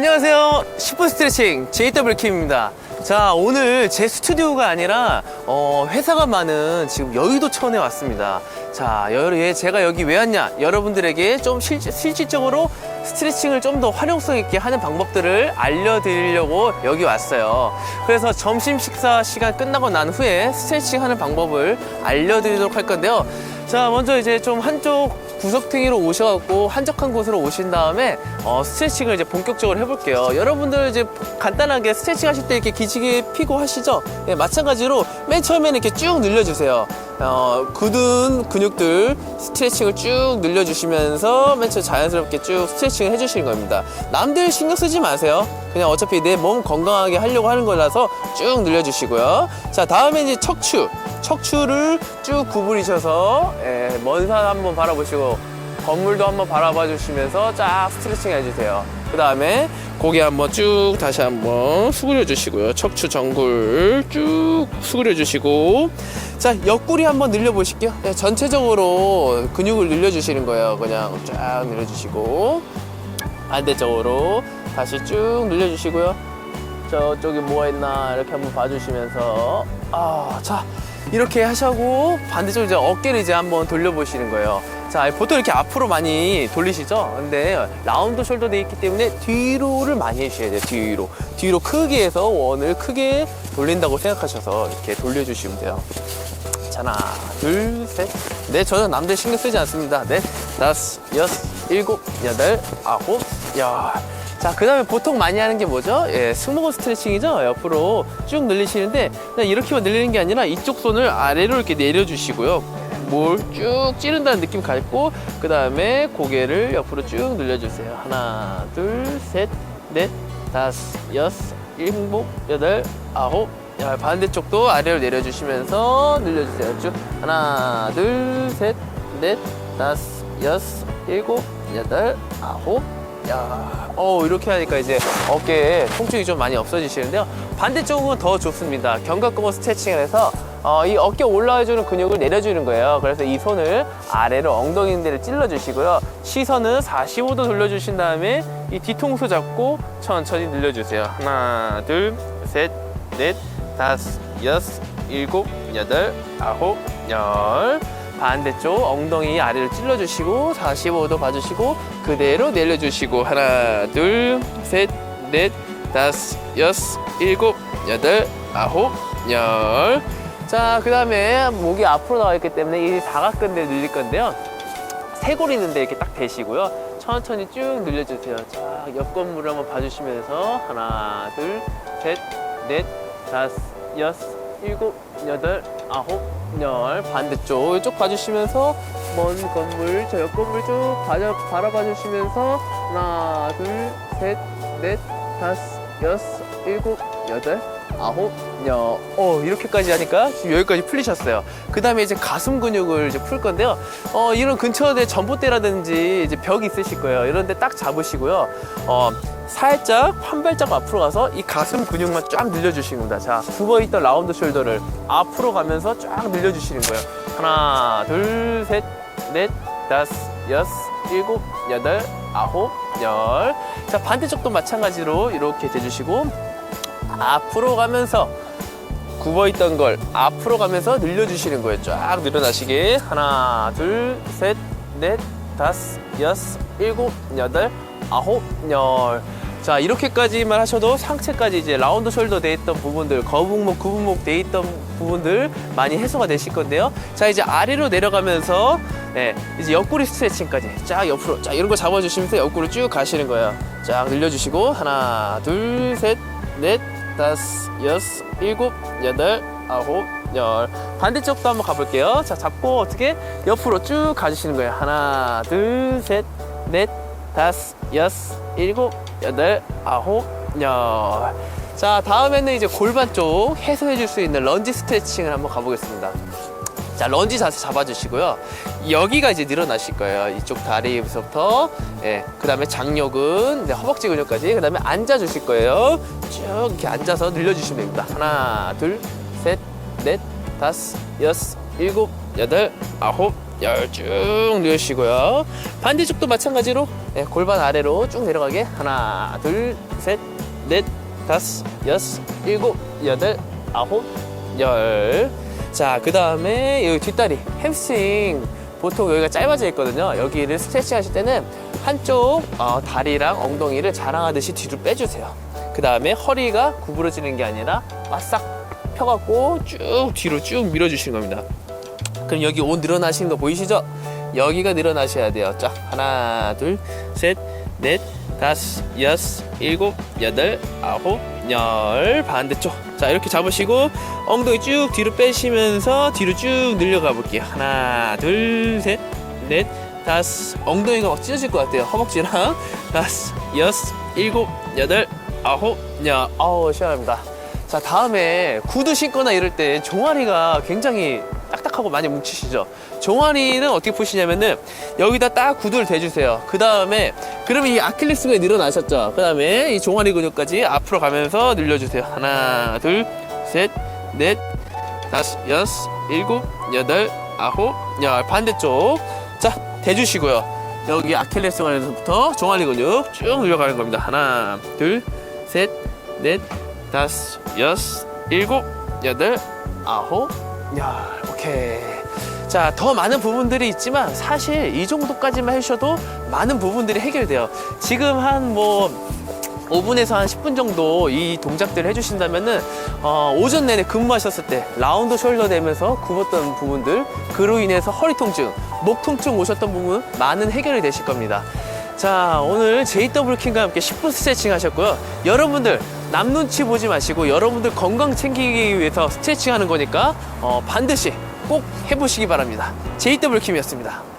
안녕하세요. 10분 스트레칭 JW킴입니다. 자, 오늘 제 스튜디오가 아니라 어, 회사가 많은 지금 여의도천에 왔습니다. 자, 여- 예, 제가 여기 왜 왔냐? 여러분들에게 좀 실, 실질적으로 스트레칭을 좀 더 활용성 있게 하는 방법들을 알려드리려고 여기 왔어요. 그래서 점심 식사 시간 끝나고 난 후에 스트레칭 하는 방법을 알려드리도록 할 건데요. 자, 먼저 이제 좀 한쪽 구석탱이로 오셔갖고 한적한 곳으로 오신 다음에 어, 스트레칭을 이제 본격적으로 해볼게요. 여러분들 이제 간단하게 스트레칭 하실 때 이렇게 기지개 피고 하시죠? 예, 마찬가지로 맨 처음에는 이렇게 쭉 늘려주세요. 어, 굳은 근육들 스트레칭을 쭉 늘려주시면서 맨 처음 자연스럽게 쭉 스트레칭을 해주시는 겁니다. 남들 신경 쓰지 마세요. 그냥 어차피 내 몸 건강하게 하려고 하는 거라서 쭉 늘려주시고요. 자, 다음에 이제 척추. 척추를 쭉 구부리셔서 예, 먼산 한번 바라보시고 건물도 한번 바라봐 주시면서 쫙 스트레칭 해주세요. 그 다음에 고개 한번 쭉 다시 한번 수그려 주시고요. 척추 정굴 쭉 수그려 주시고 자 옆구리 한번 늘려 보실게요. 네, 전체적으로 근육을 늘려 주시는 거예요. 그냥 쫙 늘려 주시고 반대쪽으로 다시 쭉 늘려 주시고요. 저쪽에 뭐가 있나 이렇게 한번 봐주시면서 아자 이렇게 하시고 반대쪽 이제 어깨를 이제 한번 돌려 보시는 거예요. 자 보통 이렇게 앞으로 많이 돌리시죠? 근데 라운드 숄더 돼 있기 때문에 뒤로를 많이 해주셔야 돼요. 뒤로 뒤로 크게 해서 원을 크게 돌린다고 생각하셔서 이렇게 돌려주시면 돼요. 자, 하나, 둘, 셋, 넷. 저는 남들 신경 쓰지 않습니다. 넷, 다섯, 여섯, 일곱, 여덟, 아홉, 열. 자, 그 다음에 보통 많이 하는 게 뭐죠? 예, 승모근 스트레칭이죠? 옆으로 쭉 늘리시는데, 그냥 이렇게만 늘리는 게 아니라 이쪽 손을 아래로 이렇게 내려주시고요. 뭘 쭉 찌른다는 느낌 갖고, 그 다음에 고개를 옆으로 쭉 늘려주세요. 하나, 둘, 셋, 넷, 다섯, 여섯, 일곱, 여덟, 아홉, 야, 반대쪽도 아래로 내려주시면서 늘려주세요. 쭉 하나, 둘, 셋, 넷, 다섯, 여섯, 일곱, 여덟, 아홉. 야, 어 이렇게 하니까 이제 어깨에 통증이 좀 많이 없어지시는데요. 반대쪽은 더 좋습니다. 견갑근원 스트레칭을 해서 어, 이 어깨 올라와주는 근육을 내려주는 거예요. 그래서 이 손을 아래로 엉덩이 데를 찔러주시고요. 시선은 45도 돌려주신 다음에 이 뒤통수 잡고 천천히 늘려주세요. 하나, 둘, 셋, 넷, 다섯, 여섯, 일곱, 여덟, 아홉, 열. 반대쪽 엉덩이 아래를 찔러주시고 45도 봐주시고 그대로 내려주시고 하나, 둘, 셋, 넷, 다섯, 여섯, 일곱, 여덟, 아홉, 열. 자, 그 다음에 목이 앞으로 나와 있기 때문에 이 사각근대 늘릴 건데요. 쇄골 있는데 이렇게 딱 대시고요. 천천히 쭉 늘려주세요. 자, 옆 건물을 한번 봐주시면서 하나, 둘, 셋, 넷, 다섯, 여섯, 일곱, 여덟, 아홉, 열. 반대쪽 이쪽 봐주시면서 먼 건물, 저 옆 건물 쭉 바라, 바라봐 주시면서 하나, 둘, 셋, 넷, 다섯, 여섯, 일곱, 여덟, 아홉, 열. 어, 이렇게까지 하니까 지금 여기까지 풀리셨어요. 그 다음에 이제 가슴 근육을 이제 풀 건데요. 어, 이런 근처에 전봇대라든지 이제 벽 있으실 거예요. 이런 데 딱 잡으시고요. 어, 살짝 한 발짝 앞으로 가서 이 가슴 근육만 쫙 늘려주시는 겁니다. 자, 굽어있던 라운드 숄더를 앞으로 가면서 쫙 늘려주시는 거예요. 하나, 둘, 셋, 넷, 다섯, 여섯, 일곱, 여덟, 아홉, 열. 자, 반대쪽도 마찬가지로 이렇게 대주시고 앞으로 가면서 굽어있던 걸 앞으로 가면서 늘려주시는 거예요. 쫙 늘어나시게. 하나, 둘, 셋, 넷, 다섯, 여섯, 일곱, 여덟, 아홉, 열. 자, 이렇게까지만 하셔도 상체까지 이제 라운드 숄더 돼 있던 부분들, 거북목, 구분목 돼 있던 부분들 많이 해소가 되실 건데요. 자, 이제 아래로 내려가면서 네, 이제 옆구리 스트레칭까지 쫙 옆으로 쫙 이런 거 잡아주시면서 옆구리 쭉 가시는 거예요. 쫙 늘려주시고 하나, 둘, 셋, 넷, 다섯, 여섯, 일곱, 여덟, 아홉, 열. 반대쪽도 한번 가볼게요. 자, 잡고 어떻게 옆으로 쭉 가주시는 거예요. 하나, 둘, 셋, 넷, 다섯, 여섯, 일곱, 여덟, 아홉, 열. 자, 다음에는 이제 골반 쪽 해소해 줄 수 있는 런지 스트레칭을 한번 가보겠습니다. 자, 런지 자세 잡아주시고요. 여기가 이제 늘어나실 거예요. 이쪽 다리부터, 예, 그 다음에 장력은 이제 허벅지 근육까지, 그 다음에 앉아주실 거예요. 쭉 이렇게 앉아서 늘려주시면 됩니다. 하나, 둘, 셋, 넷, 다섯, 여섯, 일곱, 여덟, 아홉, 열쭉 누르시고요. 반대쪽도 마찬가지로 네, 골반 아래로 쭉 내려가게 하나, 둘, 셋, 넷, 다섯, 여섯, 일곱, 여덟, 아홉, 열. 자, 그 다음에 여기 뒷다리 햄스트링 보통 여기가 짧아져 있거든요. 여기를 스트레칭 하실 때는 한쪽 어, 다리랑 엉덩이를 자랑하듯이 뒤로 빼주세요. 그 다음에 허리가 구부러지는 게 아니라 바싹 펴갖고 쭉 뒤로 쭉 밀어주시는 겁니다. 그럼 여기 옷 늘어나시는 거 보이시죠? 여기가 늘어나셔야 돼요. 자, 하나, 둘, 셋, 넷, 다섯, 여섯, 일곱, 여덟, 아홉, 열. 반대쪽. 자, 이렇게 잡으시고 엉덩이 쭉 뒤로 빼시면서 뒤로 쭉 늘려가 볼게요. 하나, 둘, 셋, 넷, 다섯. 엉덩이가 막 찢어질 것 같아요. 허벅지랑 다섯, 여섯, 일곱, 여덟, 아홉, 열. 아우, 시원합니다. 자, 다음에 구두 신거나 이럴 때 종아리가 굉장히 딱딱하고 많이 뭉치시죠? 종아리는 어떻게 푸시냐면은 여기다 딱 구두를 대주세요. 그 다음에 그러면 이 아킬레스건이 늘어나셨죠? 그 다음에 이 종아리 근육까지 앞으로 가면서 늘려주세요. 하나, 둘, 셋, 넷, 다섯, 여섯, 일곱, 여덟, 아홉, 열. 반대쪽. 자, 대주시고요. 여기 아킬레스건에서부터 종아리 근육 쭉 늘려가는 겁니다. 하나, 둘, 셋, 넷, 다섯, 여섯, 일곱, 여덟, 아홉, 열. 오케이. 자, 더 많은 부분들이 있지만 사실 이 정도까지만 해주셔도 많은 부분들이 해결돼요. 지금 한 뭐 5분에서 한 10분 정도 이 동작들을 해주신다면은 어, 오전 내내 근무하셨을 때 라운드 숄더 되면서 굽었던 부분들 그로 인해서 허리 통증, 목 통증 오셨던 부분 많은 해결이 되실 겁니다. 자 오늘 JW 킹과 함께 10분 스트레칭 하셨고요. 여러분들 남 눈치 보지 마시고 여러분들 건강 챙기기 위해서 스트레칭 하는 거니까 어, 반드시 꼭 해보시기 바랍니다. JW 킴이었습니다.